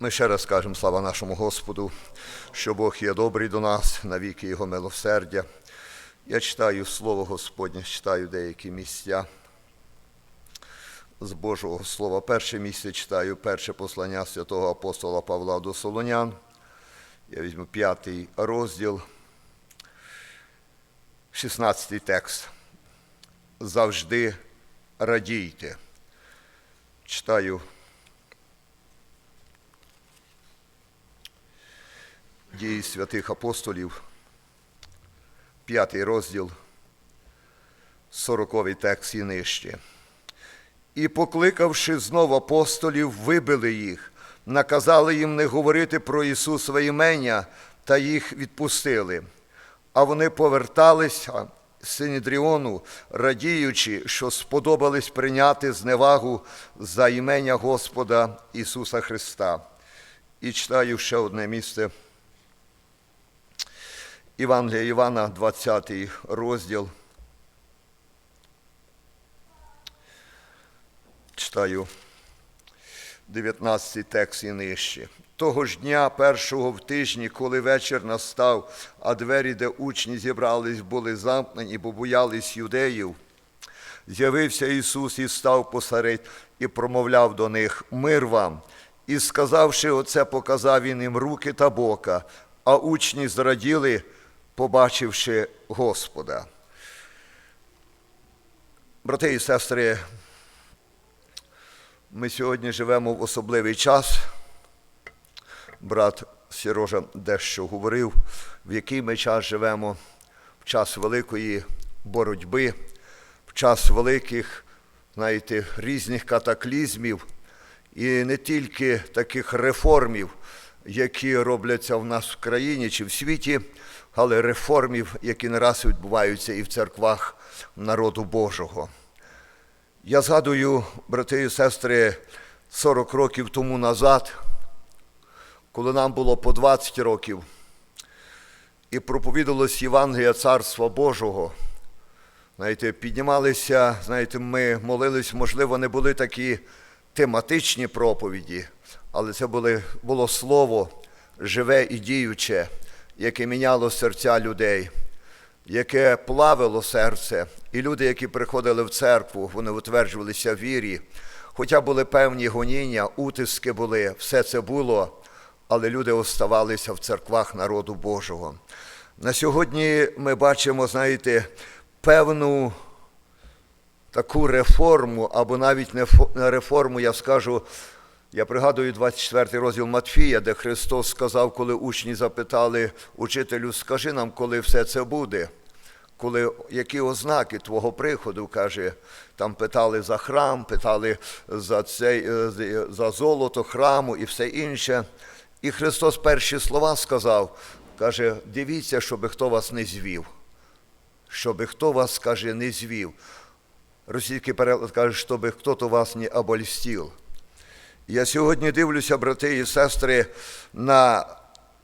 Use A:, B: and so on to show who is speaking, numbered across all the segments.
A: Ми ще раз кажемо слава нашому Господу, що Бог є добрий до нас, навіки Його милосердя. Я читаю Слово Господнє, читаю деякі місця з Божого Слова. Перше місце читаю перше послання святого апостола Павла до Солонян. Я візьму п'ятий розділ, 16 текст. Завжди радійте. Читаю дії святих апостолів, п'ятий розділ, сороковий текст і нижче. І, покликавши знов апостолів, вибили їх, наказали їм не говорити про Ісусове імення та їх відпустили. А вони поверталися Синідріону, радіючи, що сподобались прийняти зневагу за імення Господа Ісуса Христа. І читаю ще одне місце. Євангелія Івана, 20 розділ. Читаю 19 текст і нижче. Того ж дня, першого в тижні, коли вечір настав, а двері, де учні зібрались, були замкнені, бо боялись юдеїв, з'явився Ісус і став посеред і промовляв до них мир вам. І, сказавши оце, показав він їм руки та бока, а учні зраділи, побачивши Господа. Брати і сестри, ми сьогодні живемо в особливий час. Брат Сірожа дещо говорив, в який ми час живемо, в час великої боротьби, в час великих, знаєте, різних катаклізмів і не тільки таких реформів, які робляться в нас в країні чи в світі, але реформів, які не раз відбуваються і в церквах народу Божого. Я згадую, брати і сестри, 40 років тому назад, коли нам було по 20 років, і проповідалось Євангелія Царства Божого. Знаєте, піднімалися, знаєте, ми молились, можливо, не були такі тематичні проповіді, але це були, було слово живе і діюче, яке міняло серця людей яке плавило серце, і люди, які приходили в церкву, вони утверджувалися в вірі. Хоча були певні гоніння, утиски були, все це було, але люди оставалися в церквах народу Божого. На сьогодні ми бачимо, знаєте, певну таку реформу, або навіть не реформу, я скажу. Я пригадую 24 розділ Матфія, де Христос сказав, коли учні запитали учителю, скажи нам, коли все це буде, коли які ознаки Твого приходу, каже, там питали за храм, питали за цей, за золото храму і все інше. І Христос перші слова сказав, каже, дивіться, щоб хто вас не звів, щоб хто вас, каже, не звів. Російський переклад каже, щоб хто-то вас не обольстив. Я сьогодні дивлюся, брати і сестри, на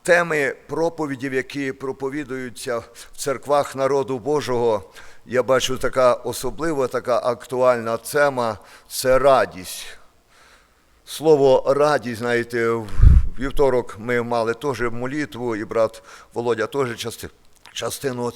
A: теми проповідів, які проповідуються в церквах народу Божого. Я бачу така особлива, така актуальна тема це радість. Слово радість, знаєте, в вівторок ми мали теж молитву, і брат Володя теж. Частину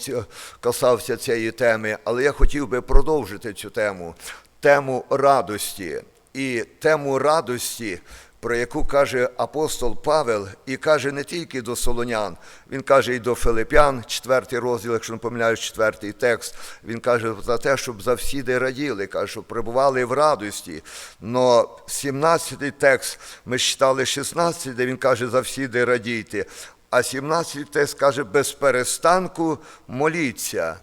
A: касався цієї теми, але я хотів би продовжити цю тему, тему радості і тему радості, про яку каже апостол Павел, і каже не тільки до Солонян, він каже і до Филип'ян, четвертий розділ, якщо не помиляюсь, четвертий текст. Він каже за те, щоб завсіди раділи, каже, щоб перебували в радості. Но 17-й текст ми читали 16-й, де він каже, завсіди радійте. А 17-й текст каже, без перестанку моліться.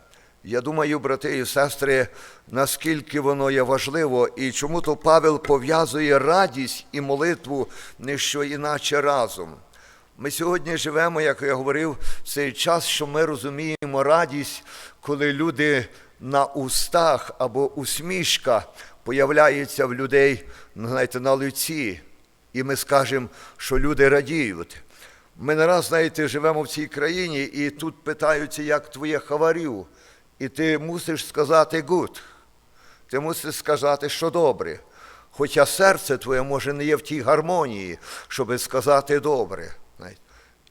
A: Я думаю, брати і сестри, наскільки воно є важливо, і чому то Павел пов'язує радість і молитву не що іначе разом. Ми сьогодні живемо, як я говорив, в цей час, що ми розуміємо радість, коли люди на устах або усмішка появляється в людей знаєте, на лиці, і ми скажемо, що люди радіють. Ми не раз, знаєте, живемо в цій країні, і тут питаються, як твоє хаварю. І ти мусиш сказати гуд. Ти мусиш сказати, що добре. Хоча серце твоє може не є в тій гармонії, щоби сказати добре.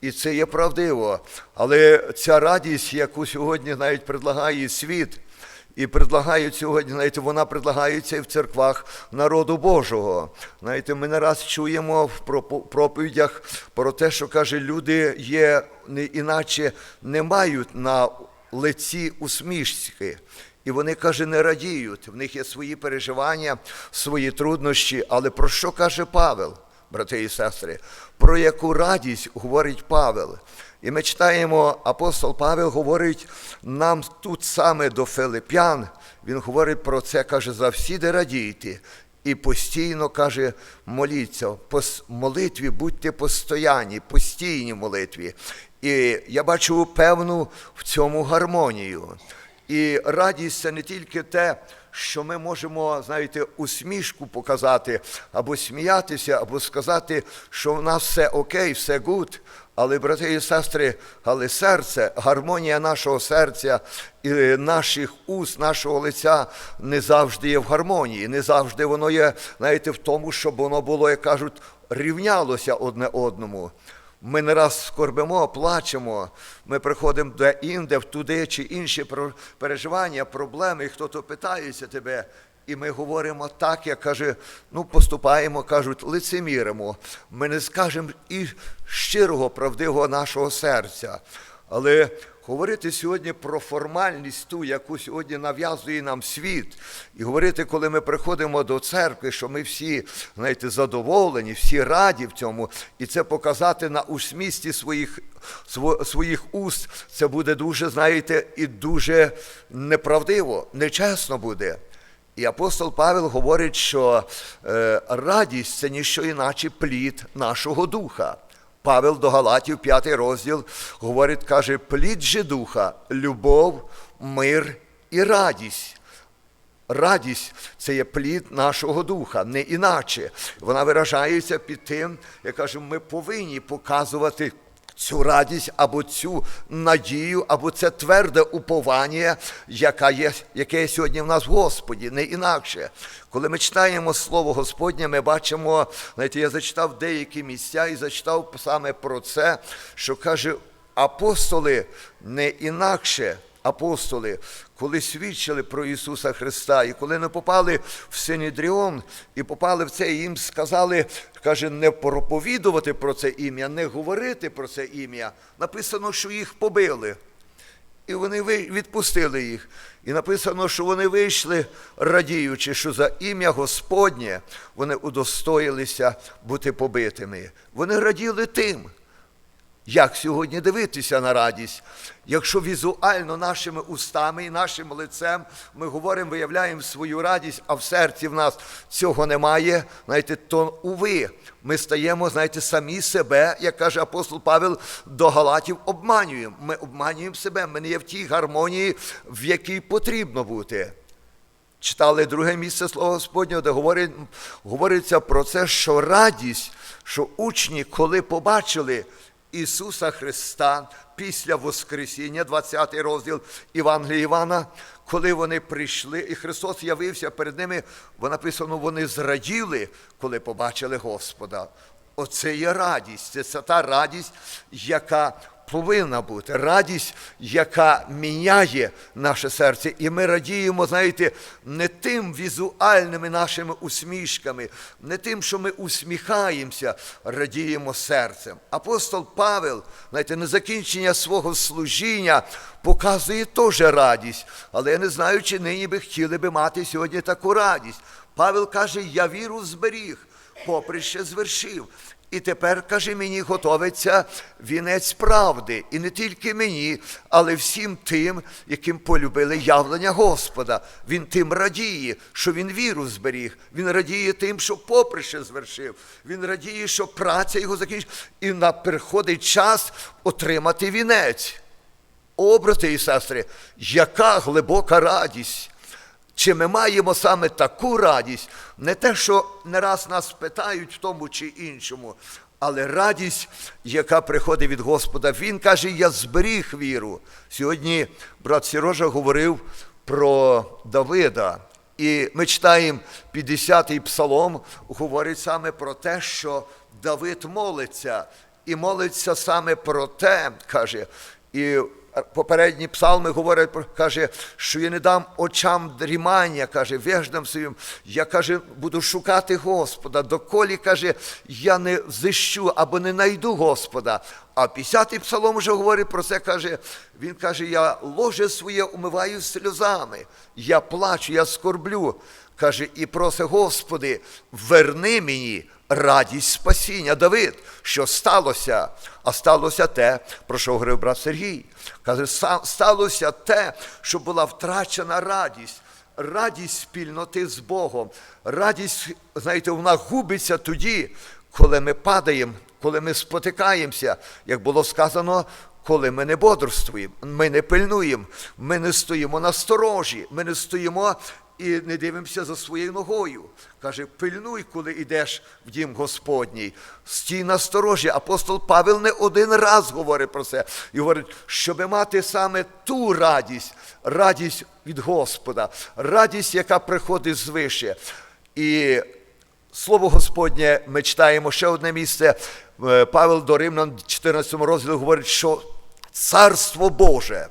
A: І це є правдиво. Але ця радість, яку сьогодні навіть предлагає світ, і предлагають сьогодні, знаєте, вона предлагається і в церквах народу Божого. Знаєте, ми не раз чуємо в пропо- проповідях про те, що каже, люди є не іначе не мають на лиці усмішки. І вони, каже, не радіють. В них є свої переживання, свої труднощі. Але про що каже Павел, брати і сестри? Про яку радість говорить Павел? І ми читаємо, апостол Павел говорить нам тут саме до Филип'ян. Він говорить про це, каже, завсіди радійте. І постійно каже, моліться, по молитві будьте постоянні, постійні молитві. І я бачу певну в цьому гармонію. І радість це не тільки те, що ми можемо, знаєте, усмішку показати, або сміятися, або сказати, що в нас все окей, все гуд. Але, брати і сестри, але серце, гармонія нашого серця і наших уст, нашого лиця не завжди є в гармонії, не завжди воно є, знаєте, в тому, щоб воно було, як кажуть, рівнялося одне одному. Ми не раз скорбимо, плачемо, ми приходимо де інде, в туди чи інші переживання, проблеми, і хто-то питається тебе. І ми говоримо так, як каже, ну поступаємо, кажуть, лицеміримо. Ми не скажемо і щирого, правдивого нашого серця. Але говорити сьогодні про формальність ту, яку сьогодні нав'язує нам світ, і говорити, коли ми приходимо до церкви, що ми всі, знаєте, задоволені, всі раді в цьому, і це показати на усмісті своїх, своїх уст, це буде дуже, знаєте, і дуже неправдиво, нечесно буде. І апостол Павел говорить, що е, радість це ніщо іначе плід нашого духа. Павел до Галатів, 5 розділ, говорить, каже, плід же духа, любов, мир і радість. Радість це є плід нашого духа, не іначе. Вона виражається під тим, як кажу, ми повинні показувати цю радість або цю надію, або це тверде уповання, яка є, яке є сьогодні в нас в Господі, не інакше. Коли ми читаємо Слово Господнє, ми бачимо, знаєте, я зачитав деякі місця і зачитав саме про це, що каже, апостоли не інакше апостоли, коли свідчили про Ісуса Христа, і коли не попали в Синедріон і попали в це, і їм сказали, каже, не проповідувати про це ім'я, не говорити про це ім'я. Написано, що їх побили. І вони відпустили їх. І написано, що вони вийшли, радіючи, що за ім'я Господнє вони удостоїлися бути побитими. Вони раділи тим. Як сьогодні дивитися на радість? Якщо візуально нашими устами і нашим лицем ми говоримо, виявляємо свою радість, а в серці в нас цього немає, знаєте, то уви, ми стаємо, знаєте, самі себе, як каже апостол Павел, до Галатів обманюємо. Ми обманюємо себе, ми не є в тій гармонії, в якій потрібно бути. Читали друге місце Слова Господнього, де говорить, говориться про це, що радість, що учні, коли побачили Ісуса Христа після Воскресіння, 20 розділ Івангелія Івана, коли вони прийшли, і Христос явився перед ними, написано, вони зраділи, коли побачили Господа. Оце є радість, це та радість, яка повинна бути радість, яка міняє наше серце. І ми радіємо, знаєте, не тим візуальними нашими усмішками, не тим, що ми усміхаємося, радіємо серцем. Апостол Павел, знаєте, на закінчення свого служіння показує теж радість, але я не знаю, чи нині би хотіли би мати сьогодні таку радість. Павел каже: Я віру зберіг, поприще звершив. І тепер, каже, мені готовиться вінець правди. І не тільки мені, але всім тим, яким полюбили явлення Господа. Він тим радіє, що він віру зберіг. Він радіє тим, що поприще звершив. Він радіє, що праця його закінчила. І на приходить час отримати вінець. О, брати і сестри, яка глибока радість! Чи ми маємо саме таку радість, не те, що не раз нас питають в тому чи іншому, але радість, яка приходить від Господа. Він каже, я зберіг віру. Сьогодні брат Сірожа говорив про Давида. І ми читаємо 50-й псалом, говорить саме про те, що Давид молиться, і молиться саме про те, каже, і попередні псалми говорять, про- каже, що я не дам очам дрімання, каже, веждам своїм, я каже, буду шукати Господа, доколі каже, я не зищу або не найду Господа. А 50-й псалом вже говорить про це, каже, він каже, я ложе своє умиваю сльозами, я плачу, я скорблю. Каже, і просить, Господи, верни мені радість спасіння. Давид, що сталося? А сталося те, про що говорив брат Сергій. Каже, сталося те, що була втрачена радість. Радість спільноти з Богом. Радість, знаєте, вона губиться тоді, коли ми падаємо, коли ми спотикаємося, як було сказано, коли ми не бодрствуємо, ми не пильнуємо, ми не стоїмо на сторожі, ми не стоїмо і не дивимося за своєю ногою. Каже, пильнуй, коли йдеш в дім Господній. Стій на сторожі. Апостол Павел не один раз говорить про це. І говорить, щоб мати саме ту радість, радість від Господа, радість, яка приходить звише. І Слово Господнє, ми читаємо ще одне місце. Е, Павел до Римлян, 14 розділі говорить, що Царство Боже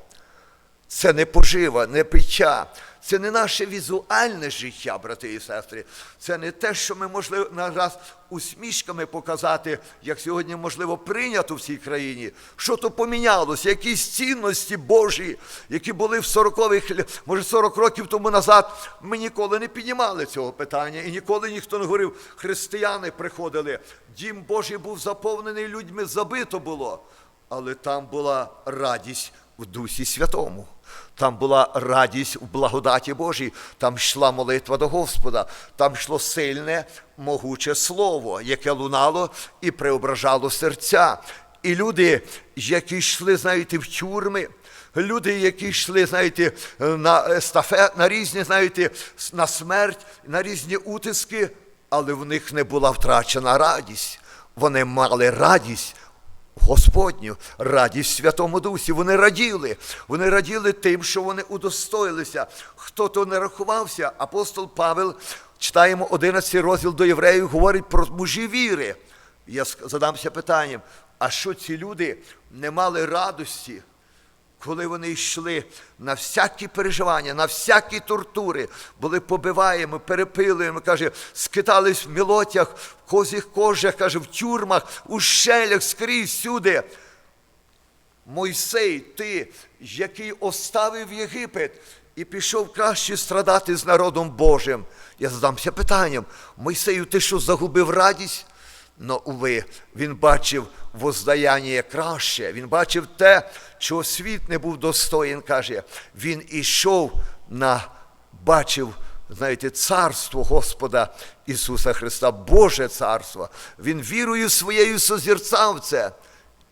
A: це не пожива, не пиття, це не наше візуальне життя, брати і сестри. Це не те, що ми можливо нараз усмішками показати, як сьогодні можливо прийнято в цій країні. Що то помінялося, якісь цінності Божі, які були в 40-х, може 40 років тому назад. Ми ніколи не піднімали цього питання, і ніколи ніхто не говорив, християни приходили. Дім Божий був заповнений людьми, забито було. Але там була радість в Дусі Святому. Там була радість в благодаті Божій, там йшла молитва до Господа, там йшло сильне, могуче слово, яке лунало і преображало серця. І люди, які йшли, знаєте, в тюрми, люди, які йшли, знаєте, на естафет, на різні, знаєте, на смерть, на різні утиски, але в них не була втрачена радість. Вони мали радість Господню, радість Святому Дусі. Вони раділи. Вони раділи тим, що вони удостоїлися. Хто то не рахувався, апостол Павел, читаємо 11 розділ до євреїв, говорить про мужі віри. Я задамся питанням: а що ці люди не мали радості? Коли вони йшли на всякі переживання, на всякі тортури, були побиваємо, перепилуємо, каже, скитались в мілотях, в козіх кожах, каже, в тюрмах, у щелях, скрізь всюди. Мойсей, ти, який оставив Єгипет і пішов краще страдати з народом Божим. Я задамся питанням: Мойсею, ти що загубив радість? Но, уви, він бачив воздаяння краще, він бачив те, чого світ не був достоїн, каже. Він ішов на бачив, знаєте, царство Господа Ісуса Христа, Боже царство. Він вірою своєю созірцав це.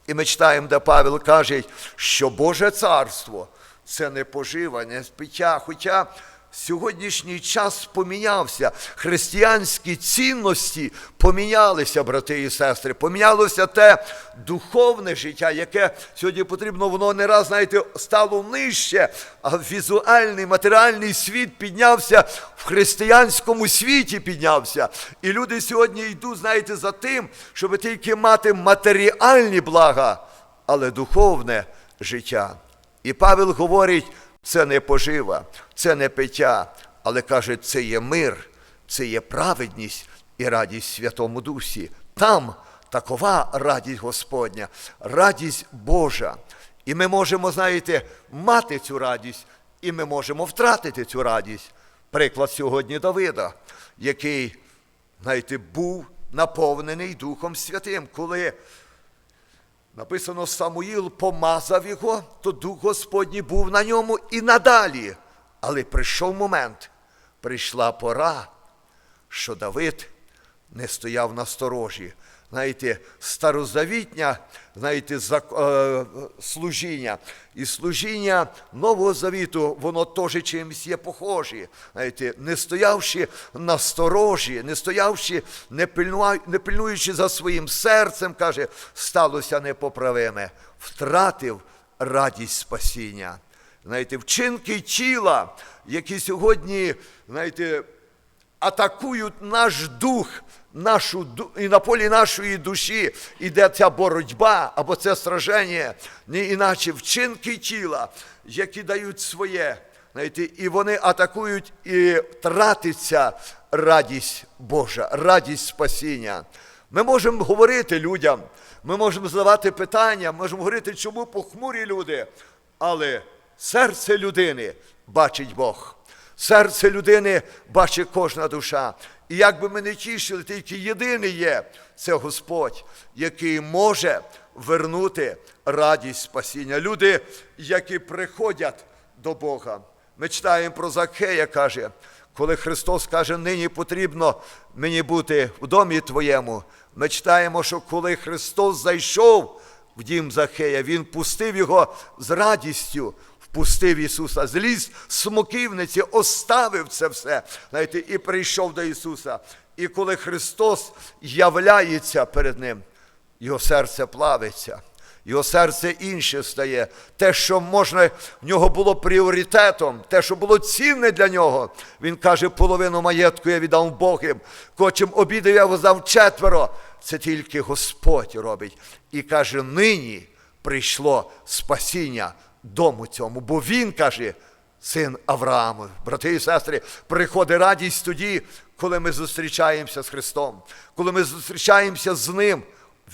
A: І ми читаємо, де Павел каже, що Боже царство це не пожива, не пиття. Хоча сьогоднішній час помінявся, християнські цінності помінялися, брати і сестри. Помінялося те духовне життя, яке сьогодні потрібно, воно не раз, знаєте, стало нижче, а візуальний, матеріальний світ піднявся в християнському світі піднявся. І люди сьогодні йдуть, знаєте, за тим, щоб тільки мати матеріальні блага, але духовне життя. І Павел говорить, це не пожива, це не пиття, але каже, це є мир, це є праведність і радість Святому Дусі. Там такова радість Господня, радість Божа. І ми можемо, знаєте, мати цю радість, і ми можемо втратити цю радість. Приклад сьогодні Давида, який, знаєте, був наповнений Духом Святим, коли Написано, Самуїл помазав його, то Дух Господній був на ньому і надалі. Але прийшов момент, прийшла пора, що Давид не стояв на сторожі. Знаєте, старозавітня, знаєте, е, служіння. І служіння Нового Завіту, воно теж чимось є похоже. Знаєте, не стоявши на сторожі, не стоявши, не, пильнуа- не пильнуючи за своїм серцем, каже, сталося непоправиме, втратив радість спасіння. знаєте, вчинки тіла, які сьогодні, знаєте, атакують наш дух, нашу, і на полі нашої душі іде ця боротьба або це сраження, не іначе вчинки тіла, які дають своє. Знаєте, і вони атакують і тратиться радість Божа, радість спасіння. Ми можемо говорити людям, ми можемо задавати питання, можемо говорити, чому похмурі люди, але серце людини бачить Бог. Серце людини бачить кожна душа. І як би ми не тішили, тільки єдиний є це Господь, який може вернути радість спасіння. Люди, які приходять до Бога. Ми читаємо про Закхея, каже, коли Христос каже, нині потрібно мені бути в домі твоєму. Ми читаємо, що коли Христос зайшов в дім Захея, Він пустив його з радістю, впустив Ісуса, зліз з смоківниці, оставив це все, знаєте, і прийшов до Ісуса. І коли Христос являється перед Ним, його серце плавиться. Його серце інше стає. Те, що можна в нього було пріоритетом, те, що було цінне для нього. Він каже, половину маєтку я віддав Богим, кочем обідав я воздав четверо. Це тільки Господь робить. І каже, нині прийшло спасіння дому цьому. Бо він каже, син Авраамов. Брати і сестри, приходить радість тоді, коли ми зустрічаємося з Христом, коли ми зустрічаємося з Ним.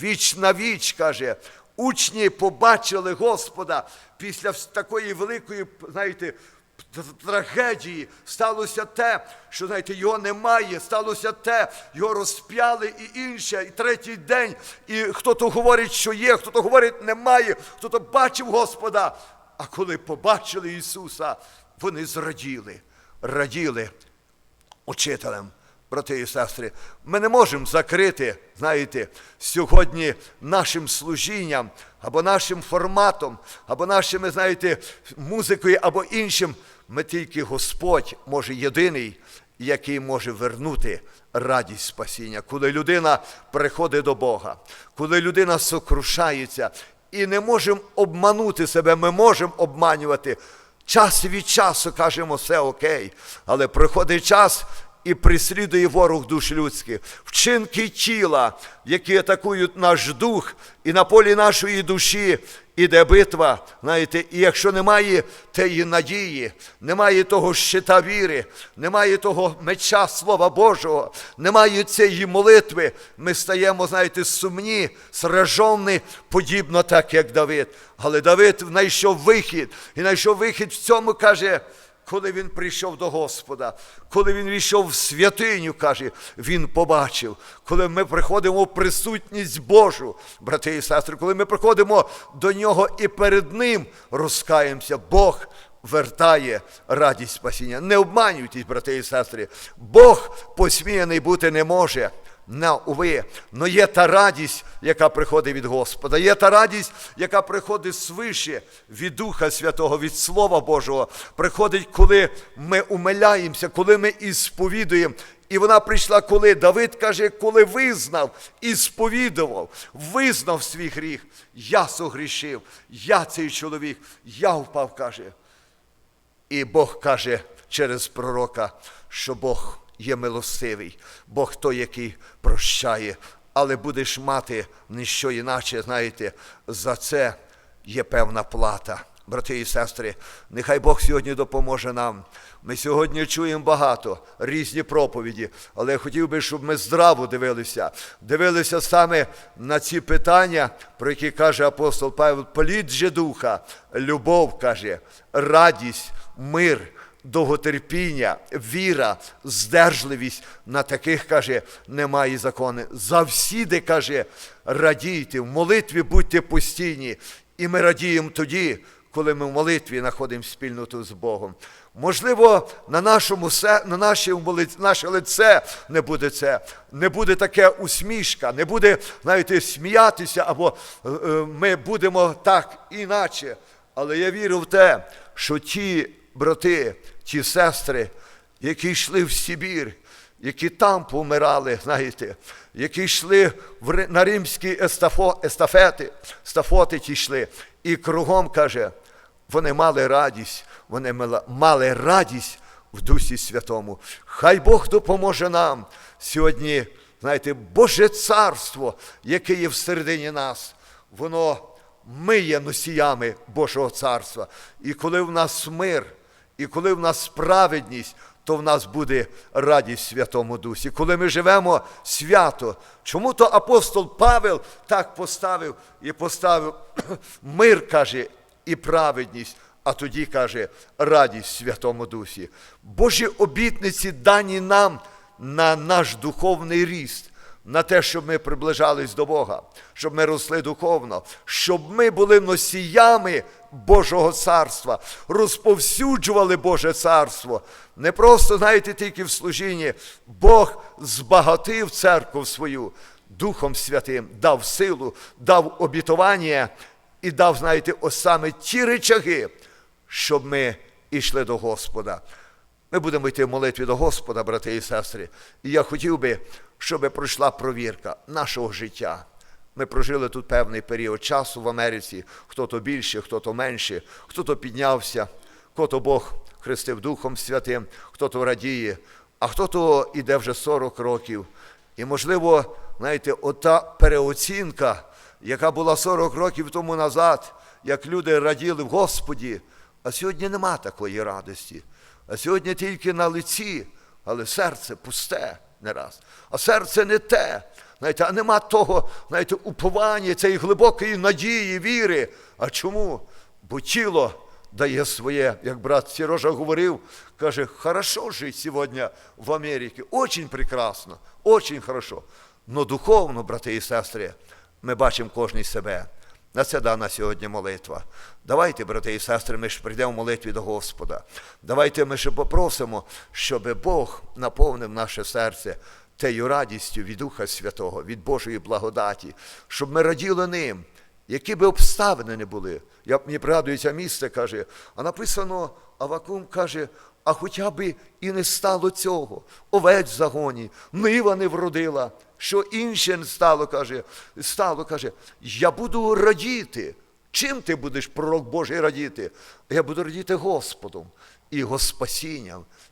A: Віч на віч, каже, учні побачили Господа після такої великої, знаєте, трагедії сталося те, що знаєте, його немає, сталося те, його розп'яли і інше, і третій день. І хто-то говорить, що є, хто-то говорить, немає, хто-то бачив Господа. А коли побачили Ісуса, вони зраділи, раділи учителем, брати і сестри. Ми не можемо закрити, знаєте, сьогодні нашим служінням, або нашим форматом, або нашими, знаєте, музикою, або іншим. Ми тільки Господь може єдиний, який може вернути радість спасіння, коли людина приходить до Бога, коли людина сокрушається. І не можемо обманути себе, ми можемо обманювати. Час від часу кажемо, все окей, але приходить час і прислідує ворог душ людських, вчинки тіла, які атакують наш дух, і на полі нашої душі іде битва. Знаєте, і якщо немає тієї надії, немає того щита віри, немає того меча Слова Божого, немає цієї молитви, ми стаємо, знаєте, сумні, сражені, подібно так, як Давид. Але Давид знайшов вихід, і знайшов вихід в цьому, каже, коли він прийшов до Господа, коли він війшов в святиню, каже, він побачив, коли ми приходимо в присутність Божу, брати і сестри, коли ми приходимо до нього і перед Ним розкаємося, Бог вертає радість спасіння. Не обманюйтесь, брати і сестри, Бог посміяний бути не може. На, уви, но є та радість, яка приходить від Господа, є та радість, яка приходить свише від Духа Святого, від Слова Божого. Приходить, коли ми умиляємося, коли ми ісповідуємо. І вона прийшла, коли Давид каже, коли визнав і сповідував, визнав свій гріх. Я согрішив, я цей чоловік, я впав, каже. І Бог каже через пророка, що Бог є милостивий, Бог той, який прощає, але будеш мати ніщо іначе, знаєте, за це є певна плата. Брати і сестри, нехай Бог сьогодні допоможе нам. Ми сьогодні чуємо багато різні проповіді, але я хотів би, щоб ми здраво дивилися, дивилися саме на ці питання, про які каже апостол Павел, політ же духа, любов каже, радість, мир, довготерпіння, віра, здержливість. На таких, каже, немає закону. Завсіди, каже, радійте, в молитві будьте постійні. І ми радіємо тоді, коли ми в молитві знаходимо спільноту з Богом. Можливо, на нашому на молит- наше лице не буде це, не буде таке усмішка, не буде, знаєте, сміятися, або е, е, ми будемо так іначе. Але я вірю в те, що ті брати, ті сестри, які йшли в Сибір, які там помирали, знаєте, які йшли в, на римські естафо, естафети, стафоти ті йшли, і кругом каже, вони мали радість, вони мали радість в Дусі Святому. Хай Бог допоможе нам сьогодні, знаєте, Боже Царство, яке є всередині нас, воно ми є носіями Божого Царства. І коли в нас мир, і коли в нас справедність, то в нас буде радість Святому Дусі. Коли ми живемо свято, чому то апостол Павел так поставив і поставив мир, каже, і праведність, а тоді каже радість Святому Дусі. Божі обітниці дані нам на наш духовний ріст на те, щоб ми приближались до Бога, щоб ми росли духовно, щоб ми були носіями Божого царства, розповсюджували Боже царство. Не просто, знаєте, тільки в служінні. Бог збагатив церкву свою Духом Святим, дав силу, дав обітування і дав, знаєте, саме ті речаги, щоб ми йшли до Господа. Ми будемо йти в молитві до Господа, брати і сестри. І я хотів би, щоб пройшла провірка нашого життя. Ми прожили тут певний період часу в Америці, хто-то більше, хто-то менше, хто-то піднявся, хто-то Бог хрестив Духом Святим, хто-то радіє, а хто-то іде вже 40 років. І, можливо, знаєте, ота переоцінка, яка була 40 років тому назад, як люди раділи в Господі, а сьогодні нема такої радості. А сьогодні тільки на лиці, але серце пусте не раз. А серце не те. Знаєте, а нема того, знаєте, уповання, цієї глибокої надії, віри. А чому? Бо тіло дає своє, як брат Сережа говорив, каже, хорошо жити сьогодні в Америці, очень прекрасно, очень хорошо. Но духовно, брати і сестри, ми бачимо кожний себе. На це дана сьогодні молитва. Давайте, брати і сестри, ми ж прийдемо в молитві до Господа. Давайте ми ще попросимо, щоб Бог наповнив наше серце тею радістю від Духа Святого, від Божої благодаті, щоб ми раділи ним, які би обставини не були. Я, мені пригадується місце, каже, а написано, Авакум каже, а хоча б і не стало цього, овець в загоні, нива не вродила, що інше стало, каже, стало, каже, я буду радіти. Чим ти будеш, пророк Божий, радіти? Я буду радіти Господом і його.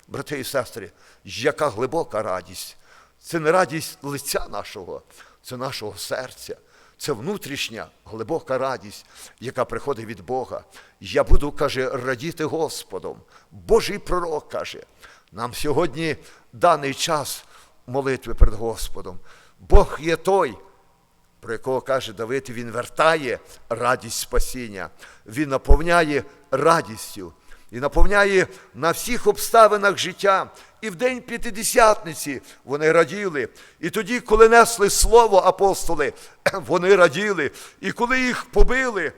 A: Брати і сестри, яка глибока радість. Це не радість лиця нашого, це нашого серця. Це внутрішня глибока радість, яка приходить від Бога. Я буду, каже, радіти Господом. Божий пророк каже, нам сьогодні даний час молитви перед Господом. Бог є той, про якого каже Давид, він вертає радість спасіння, він наповняє радістю і наповняє на всіх обставинах життя. І в день п'ятидесятниці вони раділи. І тоді, коли несли слово апостоли, вони раділи. І коли їх побили,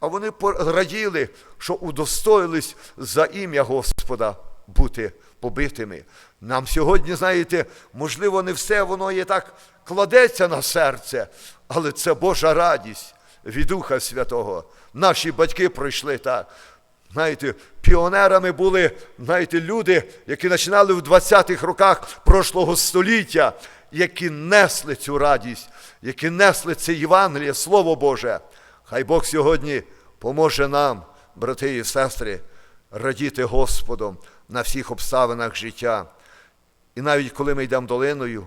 A: а вони раділи, що удостоїлись за ім'я Господа бути побитими. Нам сьогодні, знаєте, можливо, не все воно є так кладеться на серце, але це Божа радість від Духа Святого. Наші батьки пройшли так. Знаєте, піонерами були знаєте, люди, які починали в 20-х роках прошлого століття, які несли цю радість, які несли це Євангеліє, Слово Боже. Хай Бог сьогодні поможе нам, брати і сестри, радіти Господом на всіх обставинах життя. І навіть коли ми йдемо долиною,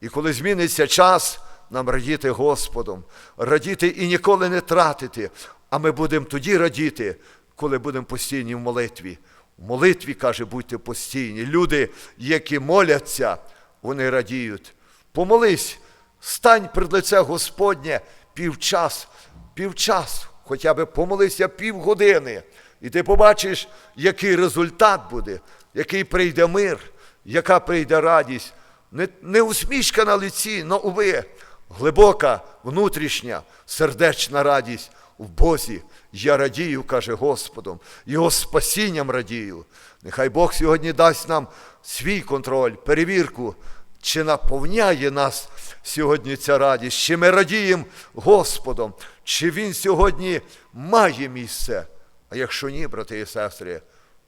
A: і коли зміниться час, нам радіти Господом, радіти і ніколи не тратити, а ми будемо тоді радіти, коли будемо постійні в молитві. В молитві, каже, будьте постійні. Люди, які моляться, вони радіють. Помолись, стань пред лице Господнє півчас, півчас, хоча б помолися півгодини. І ти побачиш, який результат буде, який прийде мир, яка прийде радість. Не, не усмішка на лиці, но уви, глибока, внутрішня, сердечна радість в Бозі. Я радію, каже Господом, Його спасінням радію. Нехай Бог сьогодні дасть нам свій контроль, перевірку, чи наповняє нас сьогодні ця радість, чи ми радіємо Господом, чи Він сьогодні має місце. А якщо ні, брати і сестри,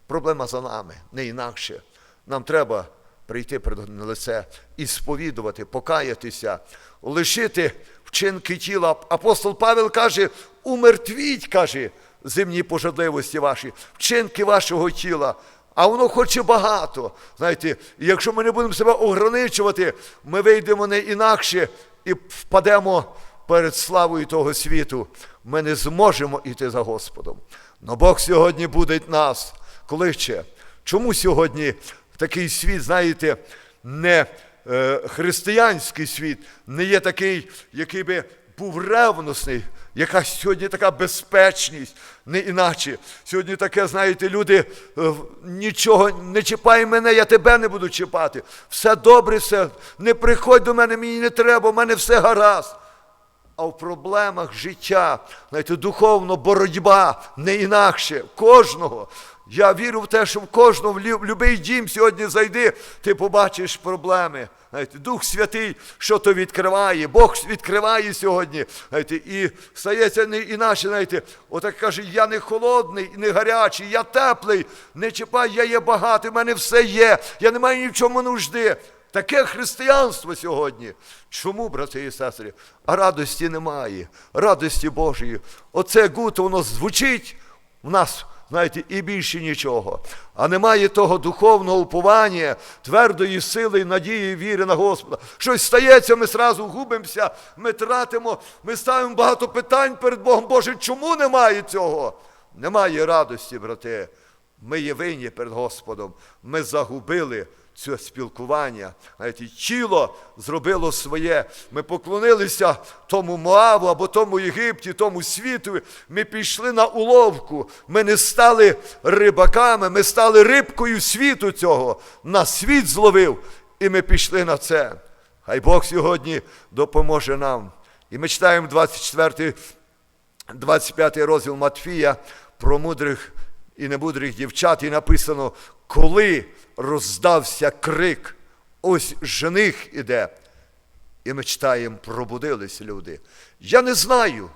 A: проблема за нами, не інакше. Нам треба прийти перед лице і сповідувати, покаятися, лишити вчинки тіла. Апостол Павел каже, умертвіть, каже, земні пожадливості ваші, вчинки вашого тіла. А воно хоче багато. Знаєте, якщо ми не будемо себе ограничувати, ми вийдемо не інакше і впадемо перед славою того світу. Ми не зможемо йти за Господом. Но Бог сьогодні буде нас кличе. Чому сьогодні такий світ, знаєте, не е, християнський світ, не є такий, який би був ревностний, яка сьогодні така безпечність, не іначе. Сьогодні таке, знаєте, люди е, нічого не чіпай мене, я тебе не буду чіпати. Все добре, все, не приходь до мене, мені не треба, в мене все гаразд. А в проблемах життя, знаєте, духовно боротьба не інакше кожного. Я вірю в те, що в кожного, в будь-який дім сьогодні зайди, ти побачиш проблеми. Знаєте, Дух Святий, що то відкриває, Бог відкриває сьогодні. Знаєте, і стається не інакше, знаєте, отак каже, я не холодний, не гарячий, я теплий, не чіпай, я є багатий, в мене все є, я не маю ні в чому нужди. Таке християнство сьогодні. Чому, брати і сестри? А радості немає, радості Божої. Оце гуд, воно звучить в нас, знаєте, і більше нічого. А немає того духовного уповання, твердої сили, надії, віри на Господа. Щось стається, ми зразу губимося, ми тратимо, ми ставимо багато питань перед Богом. Боже, чому немає цього? Немає радості, брати. Ми є винні перед Господом. Ми загубили це спілкування. Знаєте, тіло зробило своє. Ми поклонилися тому Моаву або тому Єгипті, тому світу. Ми пішли на уловку. Ми не стали рибаками, ми стали рибкою світу цього. Нас світ зловив, і ми пішли на це. Хай Бог сьогодні допоможе нам. І ми читаємо 24 25 розділ Матфія про мудрих і немудрих дівчат, і написано, коли роздався крик, ось жених іде. І ми читаємо, пробудились люди. Я не знаю,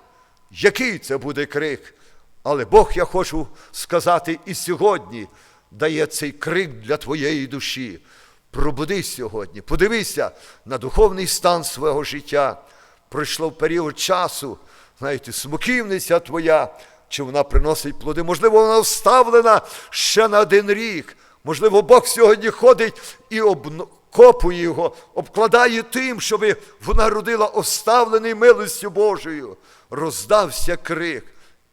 A: який це буде крик, але Бог, я хочу сказати, і сьогодні дає цей крик для твоєї душі. Пробудись сьогодні, подивися на духовний стан свого життя. Пройшло період часу, знаєте, смоківниця твоя, чи вона приносить плоди. Можливо, вона вставлена ще на один рік. Можливо, Бог сьогодні ходить і обкопує його, обкладає тим, щоб вона родила оставлений милостю Божою. Роздався крик.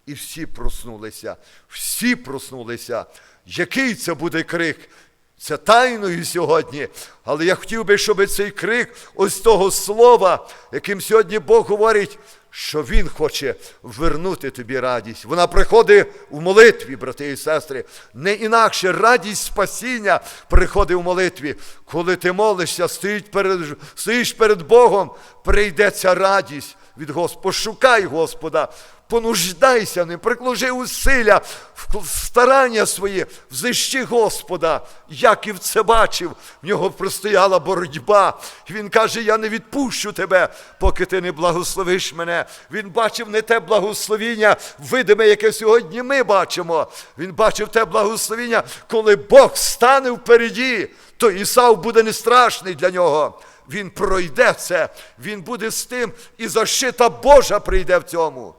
A: І всі проснулися, всі проснулися. Який це буде крик? Це тайною сьогодні. Але я хотів би, щоб цей крик ось того слова, яким сьогодні Бог говорить, що Він хоче вернути тобі радість. Вона приходить в молитві, брати і сестри. Не інакше радість спасіння приходить в молитві. Коли ти молишся, стоїш перед, стоїш перед Богом, прийде ця радість від Господа. Пошукай Господа, понуждайся в ним, приложи усилля, в старання своє, взищи Господа, Яків це бачив, в нього простояла боротьба. Він каже: Я не відпущу тебе, поки ти не благословиш мене. Він бачив не те благословіння, видиме, яке сьогодні ми бачимо. Він бачив те благословіння, коли Бог стане впереді, то Ісав буде не страшний для нього. Він пройде це, він буде з тим, і защита Божа прийде в цьому.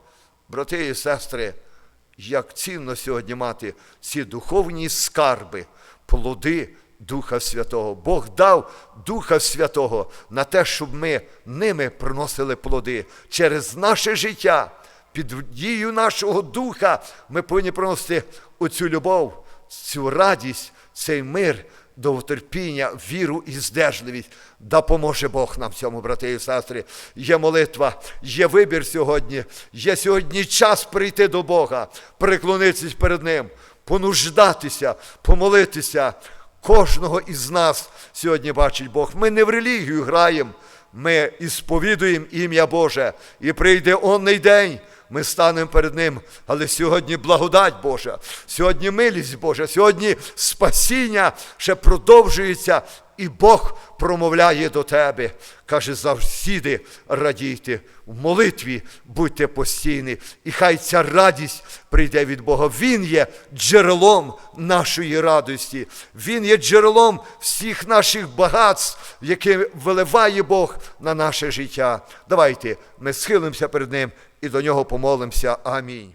A: Брати і сестри, як цінно сьогодні мати ці духовні скарби, плоди Духа Святого. Бог дав Духа Святого на те, щоб ми ними приносили плоди через наше життя. Під дією нашого духа ми повинні приносити оцю любов, цю радість, цей мир, довготерпіння, віру і здержливість. Допоможе Бог нам в цьому, брати і сестри. Є молитва, є вибір сьогодні, є сьогодні час прийти до Бога, приклонитися перед Ним, понуждатися, помолитися. Кожного із нас сьогодні бачить Бог. Ми не в релігію граємо, ми ісповідуємо ім'я Боже. І прийде онний день. Ми станемо перед Ним, але сьогодні благодать Божа, сьогодні милість Божа, сьогодні спасіння ще продовжується, і Бог промовляє до тебе. Каже, завсіди радійте, в молитві будьте постійні, і хай ця радість прийде від Бога. Він є джерелом нашої радості, Він є джерелом всіх наших багатств, яке виливає Бог на наше життя. Давайте ми схилимося перед Ним і до нього помолимося. Амінь.